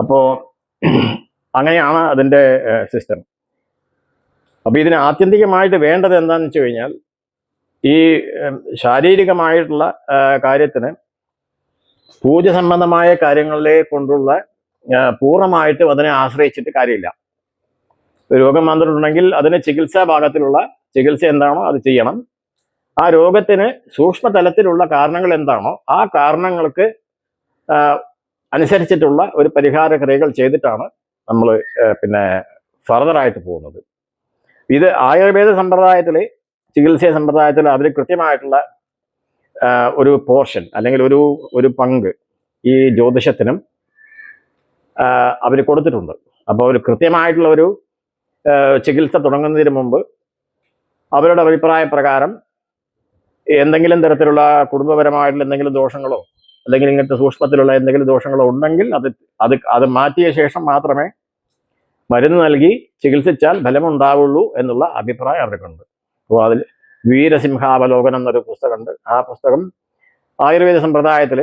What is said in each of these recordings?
അപ്പോൾ അങ്ങനെയാണ് അതിന്റെ സിസ്റ്റം അപ്പോൾ ഇതിന് ആത്യന്തികമായിട്ട് വേണ്ടത് എന്താണെന്ന് വെച്ച് കഴിഞ്ഞാൽ ഈ ശാരീരികമായിട്ടുള്ള കാര്യത്തിന് പൂജ സംബന്ധമായ കാര്യങ്ങളിലെ കൊണ്ടുള്ള പൂർണമായിട്ട് അതിനെ ആശ്രയിച്ചിട്ട് കാര്യമില്ല. രോഗം വന്നിട്ടുണ്ടെങ്കിൽ അതിന് ചികിത്സാ ഭാഗത്തിലുള്ള ചികിത്സ എന്താണോ അത് ചെയ്യണം. ആ രോഗത്തിന് സൂക്ഷ്മതലത്തിലുള്ള കാരണങ്ങൾ എന്താണോ ആ കാരണങ്ങൾക്ക് അനുസരിച്ചിട്ടുള്ള ഒരു പരിഹാര ക്രിയകൾ ചെയ്തിട്ടാണ് നമ്മൾ പിന്നെ ഫർദറായിട്ട് പോകുന്നത്. ഇത് ആയുർവേദ സമ്പ്രദായത്തിൽ ചികിത്സാ സമ്പ്രദായത്തിൽ അവർ കൃത്യമായിട്ടുള്ള ഒരു പോർഷൻ അല്ലെങ്കിൽ ഒരു ഒരു പങ്ക് ഈ ജ്യോതിഷത്തിനും അവർ കൊടുത്തിട്ടുണ്ട്. അപ്പോൾ ഒരു കൃത്യമായിട്ടുള്ള ഒരു ചികിത്സ തുടങ്ങുന്നതിന് മുമ്പ് അവരുടെ അഭിപ്രായ പ്രകാരം എന്തെങ്കിലും തരത്തിലുള്ള കുടുംബപരമായിട്ടുള്ള എന്തെങ്കിലും ദോഷങ്ങളോ അല്ലെങ്കിൽ ഇങ്ങനത്തെ സൂക്ഷ്മത്തിലുള്ള എന്തെങ്കിലും ദോഷങ്ങളോ ഉണ്ടെങ്കിൽ അത് അത് അത് മാറ്റിയ ശേഷം മാത്രമേ മരുന്ന് നൽകി ചികിത്സിച്ചാൽ ഫലമുണ്ടാവുള്ളൂ എന്നുള്ള അഭിപ്രായം അവർക്കുണ്ട്. അപ്പോൾ അതിൽ വീരസിംഹാവലോകനം എന്നൊരു പുസ്തകമുണ്ട്. ആ പുസ്തകം ആയുർവേദ സമ്പ്രദായത്തിൽ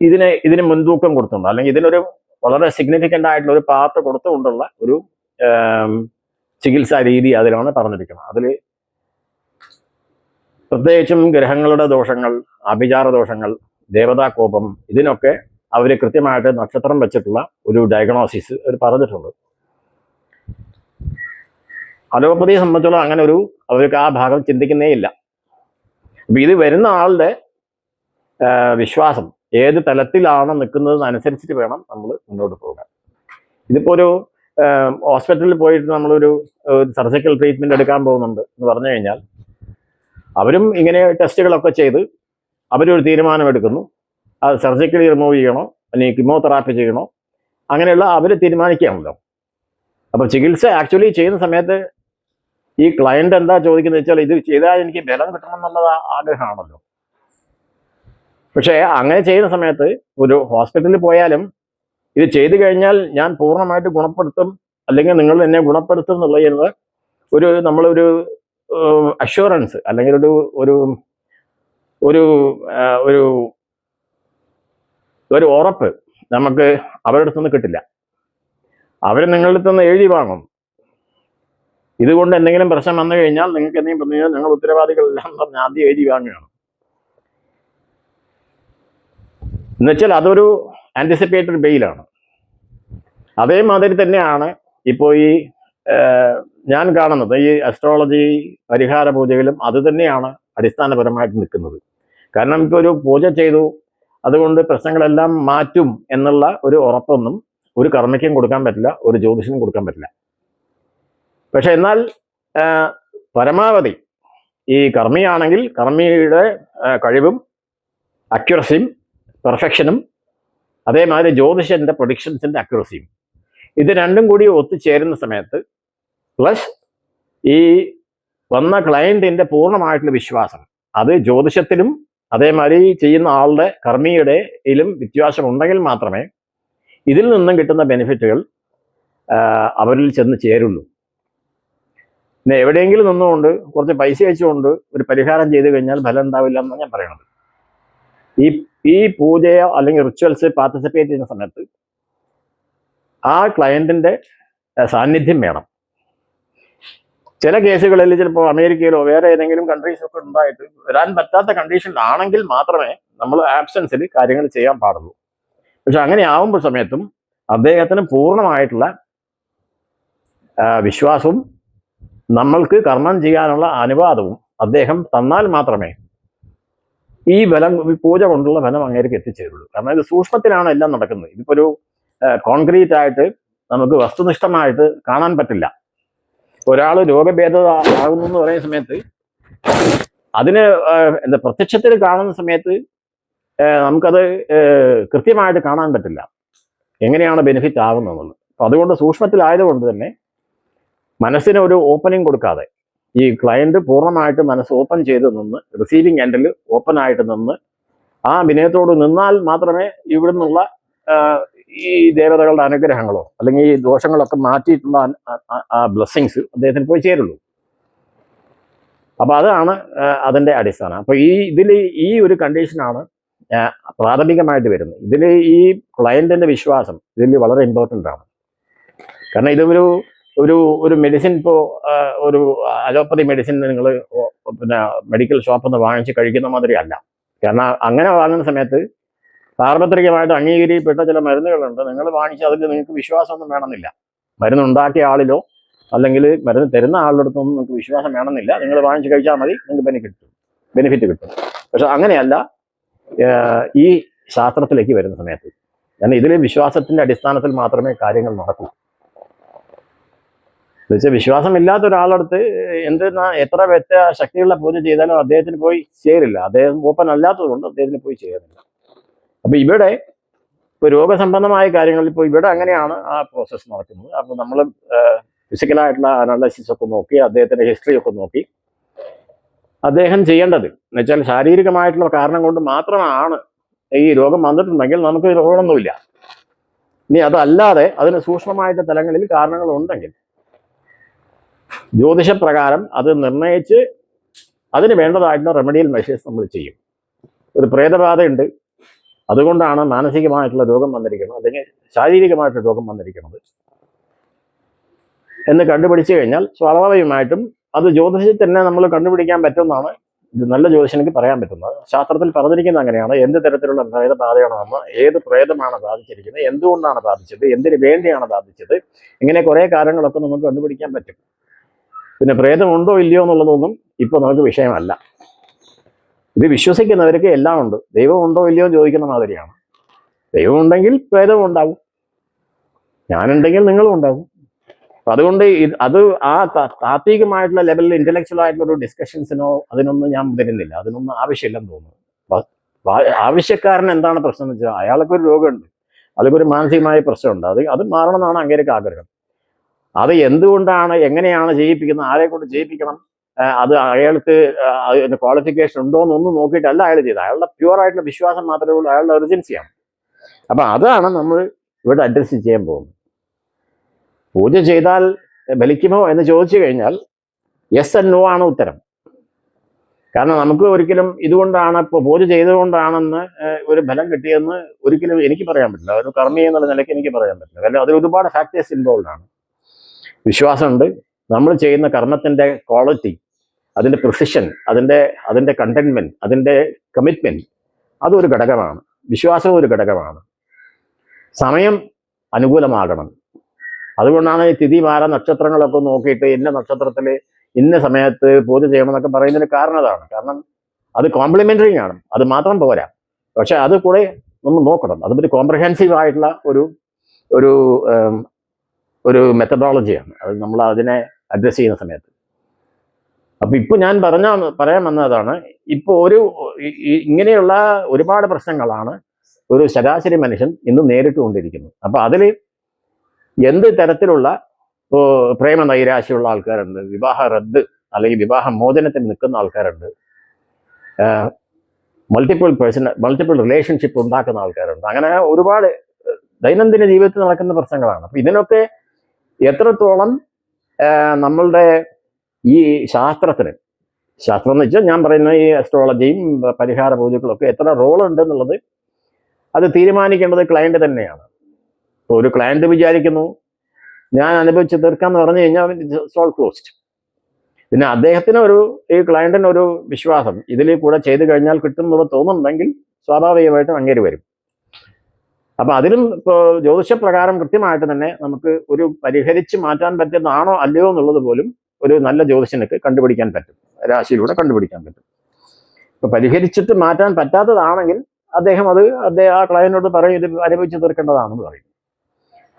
ഇതിനെ ഇതിന് മുൻതൂക്കം കൊടുത്തിട്ടുണ്ട്. അല്ലെങ്കിൽ ഇതിനൊരു വളരെ സിഗ്നിഫിക്കന്റ് ആയിട്ടുള്ള ഒരു പാർട്ട് കൊടുത്തുകൊണ്ടുള്ള ഒരു ചികിത്സാ രീതി അതിലാണ് പറഞ്ഞിരിക്കുന്നത്. അതിൽ പ്രത്യേകിച്ചും ഗ്രഹങ്ങളുടെ ദോഷങ്ങൾ അഭിചാര ദോഷങ്ങൾ ദേവതാകോപം ഇതിനൊക്കെ അവർ കൃത്യമായിട്ട് നക്ഷത്രം വെച്ചിട്ടുള്ള ഒരു ഡയഗ്നോസിസ് അവർ പറഞ്ഞിട്ടുണ്ട്. അലോപ്പതിയെ സംബന്ധിച്ചോളം അങ്ങനെ ഒരു അവർക്ക് ആ ഭാഗം ചിന്തിക്കുന്നേ ഇല്ല. അപ്പൊ ഇത് വരുന്ന ആളുടെ വിശ്വാസം ഏത് തലത്തിലാണ് നിൽക്കുന്നത് അനുസരിച്ചിട്ട് വേണം നമ്മൾ മുന്നോട്ട് പോകാൻ. ഇതിപ്പോ ഒരു ഹോസ്പിറ്റലിൽ പോയിട്ട് നമ്മളൊരു സർജിക്കൽ ട്രീറ്റ്മെന്റ് എടുക്കാൻ പോകുന്നുണ്ട് എന്ന് പറഞ്ഞു കഴിഞ്ഞാൽ അവരും ഇങ്ങനെ ടെസ്റ്റുകളൊക്കെ ചെയ്ത് അവരൊരു തീരുമാനമെടുക്കുന്നു. അത് സർജിക്കലി റിമൂവ് ചെയ്യണോ? അല്ലെങ്കിൽ കിമോതെറാപ്പി ചെയ്യണോ? അങ്ങനെയുള്ള അവർ തീരുമാനിക്കുകയാണല്ലോ. അപ്പോൾ ചികിത്സ ആക്ച്വലി ചെയ്യുന്ന സമയത്ത് ഈ ക്ലയന്റ് എന്താ ചോദിക്കുന്നത് വെച്ചാൽ ഇത് ചെയ്താൽ എനിക്ക് ബലം കിട്ടണം എന്നുള്ളത് ആഗ്രഹമാണല്ലോ. പക്ഷേ അങ്ങനെ ചെയ്യുന്ന സമയത്ത് ഒരു ഹോസ്പിറ്റലിൽ പോയാലും ഇത് ചെയ്തു കഴിഞ്ഞാൽ ഞാൻ പൂർണമായിട്ട് ഗുണപ്പെടുത്തും അല്ലെങ്കിൽ നിങ്ങൾ എന്നെ ഗുണപ്പെടുത്തും എന്നുള്ളത് ഒരു നമ്മളൊരു അഷുറൻസ് അല്ലെങ്കിൽ ഒരു ഒരു ഒരു ഒരു ഒരു ഉറപ്പ് നമുക്ക് അവരുടെ അടുത്തുനിന്ന് കിട്ടില്ല. അവർ നിങ്ങളുടെ അടുത്തുനിന്ന് എഴുതി വാങ്ങും. ഇതുകൊണ്ട് എന്തെങ്കിലും പ്രശ്നം വന്നു കഴിഞ്ഞാൽ നിങ്ങൾക്ക് എന്തെങ്കിലും പറഞ്ഞു കഴിഞ്ഞാൽ നിങ്ങൾ ഉത്തരവാദികളെല്ലാം പറഞ്ഞ് ആദ്യം എഴുതി വാങ്ങുകയാണ്. എന്നുവെച്ചാൽ അതൊരു ആന്റിസിപ്പേറ്റഡ് ബെയിലാണ് അതേമാതിരി തന്നെയാണ് ഇപ്പോൾ ഈ ഞാൻ കാണുന്നത് ഈ അസ്ട്രോളജി പരിഹാര പൂജകളും അത് തന്നെയാണ് അടിസ്ഥാനപരമായിട്ട് നിൽക്കുന്നത്. കാരണം ഇപ്പോൾ ഒരു പൂജ ചെയ്തു അതുകൊണ്ട് പ്രശ്നങ്ങളെല്ലാം മാറ്റും എന്നുള്ള ഒരു ഉറപ്പൊന്നും ഒരു കർമ്മയ്ക്കും കൊടുക്കാൻ പറ്റില്ല ഒരു ജ്യോതിഷനും കൊടുക്കാൻ പറ്റില്ല. പക്ഷെ എന്നാൽ പരമാവധി ഈ കർമ്മിയാണെങ്കിൽ കർമ്മിയുടെ കഴിവും അക്യുറസിയും പെർഫെക്ഷനും അതേമാതിരി ജ്യോതിഷന്റെ പ്രൊഡിക്ഷൻസിന്റെ അക്യുറസിയും ഇത് രണ്ടും കൂടി ഒത്തുചേരുന്ന സമയത്ത് പ്ലസ് ഈ വന്ന ക്ലയന്റിന്റെ പൂർണമായിട്ടുള്ള വിശ്വാസം. അത് ജ്യോതിഷത്തിലും അതേമാതിരി ചെയ്യുന്ന ആളുടെ കർമ്മിയുടെ ഇതിലും വ്യത്യാസം ഉണ്ടെങ്കിൽ മാത്രമേ ഇതിൽ നിന്നും കിട്ടുന്ന ബെനിഫിറ്റുകൾ അവരിൽ ചെന്ന് ചേരുള്ളൂ. പിന്നെ എവിടെയെങ്കിലും നിന്നുകൊണ്ട് കുറച്ച് പൈസ അയച്ചുകൊണ്ട് ഒരു പരിഹാരം ചെയ്തു കഴിഞ്ഞാൽ ഫലം ഉണ്ടാവില്ല എന്നാണ് ഞാൻ പറയണത് ഈ ഈ പൂജയോ അല്ലെങ്കിൽ റിച്വൽസ് പാർട്ടിസിപ്പേറ്റ് ചെയ്യുന്ന സമയത്ത് ആ ക്ലയന്റിന്റെ സാന്നിധ്യം വേണം. ചില കേസുകളിൽ ചിലപ്പോൾ അമേരിക്കയിലോ വേറെ ഏതെങ്കിലും കൺട്രീസൊക്കെ ഉണ്ടായിട്ട് വരാൻ പറ്റാത്ത കണ്ടീഷനിലാണെങ്കിൽ മാത്രമേ നമ്മൾ ആബ്സെൻസിൽ കാര്യങ്ങൾ ചെയ്യാൻ പാടുള്ളൂ. പക്ഷെ അങ്ങനെ ആവുമ്പോൾ സമയത്തും അദ്ദേഹത്തിന് പൂർണമായിട്ടുള്ള വിശ്വാസവും നമ്മൾക്ക് കർമ്മം ചെയ്യാനുള്ള അനുവാദവും അദ്ദേഹം തന്നാൽ മാത്രമേ ഈ ബലം പൂജ കൊണ്ടുള്ള ബലം അങ്ങേക്ക് എത്തിച്ചേരുള്ളൂ. കാരണം ഇത് സൂക്ഷ്മത്തിലാണ് എല്ലാം നടക്കുന്നത്. ഇതിപ്പോ ഒരു കോൺക്രീറ്റ് ആയിട്ട് നമുക്ക് വസ്തുനിഷ്ഠമായിട്ട് കാണാൻ പറ്റില്ല. ഒരാൾ രോഗഭേദത ആകുന്നു എന്ന് പറയുന്ന സമയത്ത് അതിന് എന്താ പ്രത്യക്ഷത്തിൽ കാണുന്ന സമയത്ത് നമുക്കത് കൃത്യമായിട്ട് കാണാൻ പറ്റില്ല. എങ്ങനെയാണ് ബെനിഫിറ്റ് ആകുന്നത് അപ്പം അതുകൊണ്ട് സൂക്ഷ്മത്തിലായതുകൊണ്ട് തന്നെ മനസ്സിന് ഒരു ഓപ്പണിംഗ് കൊടുക്കാതെ ഈ ക്ലയന്റ് പൂർണമായിട്ട് മനസ്സ് ഓപ്പൺ ചെയ്ത് നിന്ന് റിസീവിങ് എൻഡിൽ ഓപ്പൺ ആയിട്ട് നിന്ന് ആ വിനയത്തോട് നിന്നാൽ മാത്രമേ ഇവിടുന്നുള്ള ഈ ദേവതകളുടെ അനുഗ്രഹങ്ങളോ അല്ലെങ്കിൽ ഈ ദോഷങ്ങളൊക്കെ മാറ്റിയിട്ടുള്ള ആ- ബ്ലെസ്സിങ്സ് അദ്ദേഹത്തിന് പോയി ചേരുള്ളൂ. അപ്പൊ അതാണ് അതിന്റെ അടിസ്ഥാനം. അപ്പൊ ഈ ഇതിൽ ഈ ഒരു കണ്ടീഷനാണ് പ്രാഥമികമായിട്ട് വരുന്നത്. ഇതിൽ ഈ ക്ലയന്റിന്റെ വിശ്വാസം ഇതിൽ വളരെ ഇമ്പോർട്ടന്റ് ആണ്. കാരണം ഇതൊരു ഒരു ഒരു മെഡിസിൻ ഇപ്പോൾ ഒരു അലോപ്പതി മെഡിസിൻ നിങ്ങൾ പിന്നെ മെഡിക്കൽ ഷോപ്പിൽ നിന്ന് വാങ്ങിച്ച് കഴിക്കുന്ന മാതിരി അല്ല. കാരണം അങ്ങനെ വാങ്ങുന്ന സമയത്ത് സാർവത്രികമായിട്ട് അംഗീകരിക്കപ്പെട്ട ചില മരുന്നുകളുണ്ട്. നിങ്ങൾ വാങ്ങിച്ച് അതിൽ നിങ്ങൾക്ക് വിശ്വാസമൊന്നും വേണമെന്നില്ല. മരുന്ന് ഉണ്ടാക്കിയ ആളിലോ അല്ലെങ്കിൽ മരുന്ന് തരുന്ന ആളുടെ അടുത്തൊന്നും നിങ്ങൾക്ക് വിശ്വാസം വേണമെന്നില്ല. നിങ്ങൾ വാങ്ങിച്ച് കഴിച്ചാൽ മതി നിങ്ങൾക്ക് ബെനിഫിറ്റ് കിട്ടും. ബെനിഫിറ്റ് കിട്ടും. പക്ഷെ അങ്ങനെയല്ല ഈ ശാസ്ത്രത്തിലേക്ക് വരുന്ന സമയത്ത്. കാരണം ഇതിൽ വിശ്വാസത്തിന്റെ അടിസ്ഥാനത്തിൽ മാത്രമേ കാര്യങ്ങൾ നടക്കൂ. എന്നുവെച്ചാൽ വിശ്വാസമില്ലാത്ത ഒരാളടുത്ത് എന്തെന്നാ എത്ര വ്യക്ത ശക്തിയുള്ള പൂജ ചെയ്താലും അദ്ദേഹത്തിന് പോയി ചേരില്ല. അദ്ദേഹം ഓപ്പൺ അല്ലാത്തതുകൊണ്ട് അദ്ദേഹത്തിന് പോയി ചേരുന്നില്ല. അപ്പൊ ഇവിടെ ഇപ്പൊ രോഗസംബന്ധമായ കാര്യങ്ങളിൽ ഇപ്പോൾ ഇവിടെ അങ്ങനെയാണ് ആ പ്രോസസ്സ് നടക്കുന്നത്. അപ്പൊ നമ്മൾ ഫിസിക്കലായിട്ടുള്ള അനാലിസിസ് ഒക്കെ നോക്കി അദ്ദേഹത്തിന്റെ ഹിസ്റ്ററി ഒക്കെ നോക്കി. അദ്ദേഹം ചെയ്യേണ്ടത് എന്നുവെച്ചാൽ ശാരീരികമായിട്ടുള്ള കാരണം കൊണ്ട് മാത്രമാണ് ഈ രോഗം വന്നിട്ടുണ്ടെങ്കിൽ നമുക്ക് രോഗമൊന്നുമില്ല ഇനി അതല്ലാതെ അതിന് സൂക്ഷ്മമായിട്ട് തലങ്ങളിൽ കാരണങ്ങൾ ഉണ്ടെങ്കിൽ ജ്യോതിഷപ്രകാരം അത് നിർണയിച്ച് അതിന് വേണ്ടതായിട്ടുള്ള റെമഡിയൽ മെഷേഴ്സ് നമ്മൾ ചെയ്യും. ഒരു പ്രേതബാധയുണ്ട് അതുകൊണ്ടാണ് മാനസികമായിട്ടുള്ള രോഗം വന്നിരിക്കുന്നത് അല്ലെങ്കിൽ ശാരീരികമായിട്ടുള്ള രോഗം വന്നിരിക്കുന്നത്. എന്ന് കണ്ടുപിടിച്ചു കഴിഞ്ഞാൽ സ്വാഭാവികമായിട്ടും അത് ജ്യോതിഷത്തിൽ തന്നെ നമ്മൾ കണ്ടുപിടിക്കാൻ പറ്റുമെന്നാണ് നല്ല ജ്യോതിഷനിക്ക് പറയാൻ പറ്റുന്നത്. ശാസ്ത്രത്തിൽ പറഞ്ഞിരിക്കുന്നത് അങ്ങനെയാണ് എന്ത് തരത്തിലുള്ള പ്രേതബാധയാണോ എന്ന് ഏത് പ്രേതമാണ് ബാധിച്ചിരിക്കുന്നത് എന്തുകൊണ്ടാണ് ബാധിച്ചത് എന്തിനു വേണ്ടിയാണ് ബാധിച്ചത് ഇങ്ങനെ കുറേ കാര്യങ്ങളൊക്കെ നമുക്ക് കണ്ടുപിടിക്കാൻ പറ്റും. പിന്നെ പ്രേതമുണ്ടോ ഇല്ലയോ എന്നുള്ളതൊന്നും ഇപ്പോൾ നമുക്ക് വിഷയമല്ല. ഇത് വിശ്വസിക്കുന്നവർക്ക് എല്ലാം ഉണ്ട്. ദൈവം ഉണ്ടോ ഇല്ലയോ എന്ന് ചോദിക്കുന്ന മാതിരിയാണ്. ദൈവം ഉണ്ടെങ്കിൽ പ്രേതം ഉണ്ടാവും. ഞാനുണ്ടെങ്കിൽ നിങ്ങളും ഉണ്ടാവും. അപ്പൊ അതുകൊണ്ട് അത് ആ താത്വികമായിട്ടുള്ള ലെവലിൽ ഇന്റലക്ച്വൽ ആയിട്ടുള്ള ഒരു ഡിസ്കഷൻസിനോ അതിനൊന്നും ഞാൻ വരുന്നില്ല അതിനൊന്നും ആവശ്യമില്ലെന്ന് തോന്നുന്നു. ആവശ്യക്കാരൻ എന്താണ് പ്രശ്നം എന്ന് വെച്ചാൽ അയാൾക്ക് ഒരു രോഗമുണ്ട്. അയാൾക്കൊരു മാനസികമായ പ്രശ്നമുണ്ട്. അത് അത് മാറണമെന്നാണ് അങ്ങേർക്ക് ആഗ്രഹം. അത് എന്തുകൊണ്ടാണ് എങ്ങനെയാണ് ചെയ്യിപ്പിക്കുന്നത് ആരെ കൊണ്ട് ചെയ്യിപ്പിക്കണം? ആ, അത് അയാൾക്ക് ക്വാളിഫിക്കേഷൻ ഉണ്ടോ എന്നൊന്നും നോക്കിയിട്ടല്ല അയാൾ ചെയ്തത്. അയാളുടെ പ്യുവർ ആയിട്ടുള്ള വിശ്വാസം മാത്രമേ ഉള്ളൂ അയാളുടെ എമർജൻസിയാണ് അപ്പൊ അതാണ് നമ്മൾ ഇവിടെ അഡ്രസ് ചെയ്യാൻ പോകുന്നത്. പൂജ ചെയ്താൽ ബലിക്കുമോ എന്ന് ചോദിച്ചു കഴിഞ്ഞാൽ യെസ് എൻ നോ ആണ് ഉത്തരം. കാരണം നമുക്ക് ഒരിക്കലും ഇതുകൊണ്ടാണ് ഇപ്പോൾ പൂജ ചെയ്തുകൊണ്ടാണെന്ന് ഒരു ഫലം കിട്ടിയെന്ന് ഒരിക്കലും എനിക്ക് പറയാൻ പറ്റില്ല. ഒരു കർമ്മി എന്നുള്ള നിലയ്ക്ക് എനിക്ക് പറയാൻ പറ്റില്ല. കാരണം അതിൽ ഒരുപാട് ഫാക്ടേഴ്സ് ഇൻവോൾവ് ആണ്. വിശ്വാസമുണ്ട്. നമ്മൾ ചെയ്യുന്ന കർമ്മത്തിന്റെ ക്വാളിറ്റി അതിന്റെ പ്രിസിഷൻ അതിന്റെ അതിന്റെ കണ്ടെൻമെന്റ് അതിന്റെ കമ്മിറ്റ്മെന്റ് അതൊരു ഘടകമാണ്. വിശ്വാസം ഒരു ഘടകമാണ്. സമയം അനുകൂലമാകണം. അതുകൊണ്ടാണ് ഈ തിഥി മാല നക്ഷത്രങ്ങളൊക്കെ നോക്കിയിട്ട് ഇന്ന നക്ഷത്രത്തിൽ ഇന്ന സമയത്ത് പൂജ ചെയ്യണം എന്നൊക്കെ പറയുന്നതിന് കാരണം അതാണ്. കാരണം അത് കോംപ്ലിമെന്ററി ആണ്. അത് മാത്രം പോരാ. പക്ഷെ അത് കൂടെ നമ്മൾ നോക്കണം. അതൊരു കോംപ്രഹെൻസീവ് ആയിട്ടുള്ള ഒരു ഒരു ഒരു മെത്തഡോളജിയാണ് അത് നമ്മൾ അതിനെ അഡ്രസ്സ് ചെയ്യുന്ന സമയത്ത്. അപ്പൊ ഇപ്പൊ ഞാൻ പറഞ്ഞ പറയാൻ വന്നതാണ് ഇപ്പൊ ഒരു ഇങ്ങനെയുള്ള ഒരുപാട് പ്രശ്നങ്ങളാണ് ഒരു ശരാശരി മനുഷ്യൻ ഇന്ന് നേരിട്ടുകൊണ്ടിരിക്കുന്നത്. അപ്പൊ അതിൽ എന്ത് തരത്തിലുള്ള പ്രേമ നൈരാശ്യമുള്ള ആൾക്കാരുണ്ട് വിവാഹ റദ്ദ് അല്ലെങ്കിൽ വിവാഹ മോചനത്തിന് നിൽക്കുന്ന ആൾക്കാരുണ്ട് മൾട്ടിപ്പിൾ പേഴ്സൺ മൾട്ടിപ്പിൾ റിലേഷൻഷിപ്പ് ഉണ്ടാക്കുന്ന ആൾക്കാരുണ്ട്. അങ്ങനെ ഒരുപാട് ദൈനംദിന ജീവിതത്തിൽ നടക്കുന്ന പ്രശ്നങ്ങളാണ്. അപ്പൊ ഇതിനൊക്കെ എത്രത്തോളം നമ്മളുടെ ഈ ശാസ്ത്രത്തിന്. ശാസ്ത്രം എന്ന് വെച്ചാൽ ഞാൻ പറയുന്ന ഈ അസ്ട്രോളജിയും പരിഹാര പൂജകളൊക്കെ എത്ര റോൾ ഉണ്ട് എന്നുള്ളത് അത് തീരുമാനിക്കേണ്ടത് ക്ലയന്റ് തന്നെയാണ്. ഒരു ക്ലയന്റ് വിചാരിക്കുന്നു ഞാൻ അനുഭവിച്ച് തീർക്കാന്ന് പറഞ്ഞു കഴിഞ്ഞാൽ സോൾ ക്ലോസ്ഡ് പിന്നെ അദ്ദേഹത്തിന് ഒരു ഈ ക്ലയന്റിന് ഒരു വിശ്വാസം ഇതിൽ കൂടെ ചെയ്തു കഴിഞ്ഞാൽ കിട്ടും എന്നുള്ള തോന്നുന്നുണ്ടെങ്കിൽ സ്വാഭാവികമായിട്ടും അങ്ങേര് വരും. അപ്പൊ അതിലും ഇപ്പോൾ ജ്യോതിഷപ്രകാരം കൃത്യമായിട്ട് തന്നെ നമുക്ക് ഒരു പരിഹരിച്ച് മാറ്റാൻ പറ്റുന്നതാണോ അല്ലയോ എന്നുള്ളത് പോലും ഒരു നല്ല ജ്യോതിഷനക്ക് കണ്ടുപിടിക്കാൻ പറ്റും. രാശിയിലൂടെ കണ്ടുപിടിക്കാൻ പറ്റും. ഇപ്പൊ പരിഹരിച്ചിട്ട് മാറ്റാൻ പറ്റാത്തതാണെങ്കിൽ അദ്ദേഹം അത് അദ്ദേഹം ആ ക്ലയന്റിനോട് പറയും ഇത് അനുഭവിച്ച് തീർക്കേണ്ടതാണെന്ന് പറയും.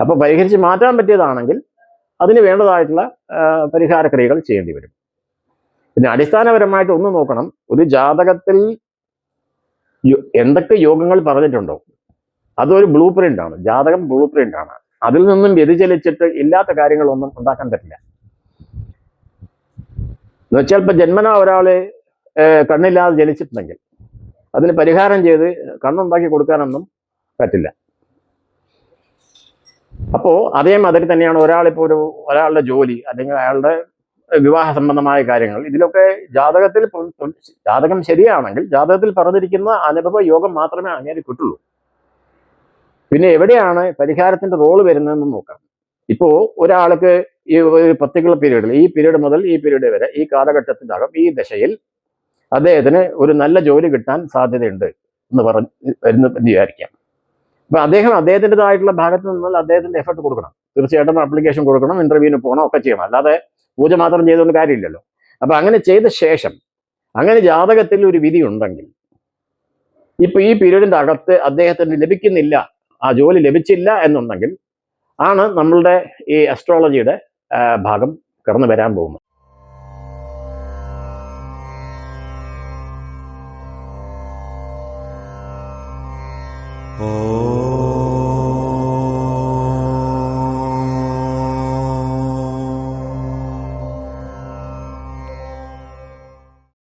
അപ്പൊ പരിഹരിച്ച് മാറ്റാൻ പറ്റിയതാണെങ്കിൽ അതിന് വേണ്ടതായിട്ടുള്ള പരിഹാര ക്രിയകൾ ചെയ്യേണ്ടി വരും. പിന്നെ അടിസ്ഥാനപരമായിട്ട് ഒന്ന് നോക്കണം ഒരു ജാതകത്തിൽ എന്തൊക്കെ യോഗങ്ങൾ പറഞ്ഞിട്ടുണ്ടോ? അതൊരു ബ്ലൂ ആണ്. ജാതകം ബ്ലൂ ആണ്. അതിൽ നിന്നും വ്യതിചലിച്ചിട്ട് ഇല്ലാത്ത കാര്യങ്ങളൊന്നും ഉണ്ടാക്കാൻ പറ്റില്ല. എന്ന് വെച്ചാൽ ഇപ്പൊ ജന്മന ഒരാൾ കണ്ണില്ലാതെ ജനിച്ചിട്ടുണ്ടെങ്കിൽ അതിന് പരിഹാരം ചെയ്ത് കണ്ണുണ്ടാക്കി കൊടുക്കാനൊന്നും പറ്റില്ല. അപ്പോ അതേ മാതിരി തന്നെയാണ് ഒരാളിപ്പോ ഒരു ഒരാളുടെ ജോലി അല്ലെങ്കിൽ അയാളുടെ വിവാഹ സംബന്ധമായ കാര്യങ്ങൾ. ഇതിലൊക്കെ ജാതകത്തിൽ ജാതകം ശരിയാണെങ്കിൽ ജാതകത്തിൽ പറഞ്ഞിരിക്കുന്ന അനുഭവ യോഗം മാത്രമേ അങ്ങനെ കിട്ടുള്ളൂ. പിന്നെ എവിടെയാണ് പരിഹാരത്തിന്റെ റോൾ വരുന്നതെന്ന് നോക്കാം. ഇപ്പോ ഒരാൾക്ക് ഈ ഒരു പർട്ടിക്കുലർ പീരീഡിൽ ഈ പീരീഡ് മുതൽ ഈ പീരീഡ് വരെ ഈ കാലഘട്ടത്തിനകം ഈ ദശയിൽ അദ്ദേഹത്തിന് ഒരു നല്ല ജോലി കിട്ടാൻ സാധ്യതയുണ്ട് എന്ന് പറഞ്ഞ് എന്ന് വിചാരിക്കാം. അപ്പൊ അദ്ദേഹം അദ്ദേഹത്തിന്റെതായിട്ടുള്ള ഭാഗത്ത് നിന്നാൽ അദ്ദേഹത്തിന്റെ എഫർട്ട് കൊടുക്കണം. തീർച്ചയായിട്ടും അപ്ലിക്കേഷൻ കൊടുക്കണം ഇന്റർവ്യൂവിന് പോകണം ഒക്കെ ചെയ്യണം. അല്ലാതെ പൂജ മാത്രം ചെയ്തുകൊണ്ട് കാര്യമില്ലല്ലോ. അപ്പൊ അങ്ങനെ ചെയ്ത ശേഷം അങ്ങനെ ജാതകത്തിൽ ഒരു വിധി ഉണ്ടെങ്കിൽ ഇപ്പൊ ഈ പീരീഡിന്റെ അകത്ത് അദ്ദേഹത്തിന് ലഭിക്കുന്നില്ല ആ ജോലി ലഭിച്ചില്ല എന്നുണ്ടെങ്കിൽ ആണ് നമ്മളുടെ ഈ അസ്ട്രോളജിയുടെ ഭാഗം കടന്നു വരാൻ പോകുന്നത്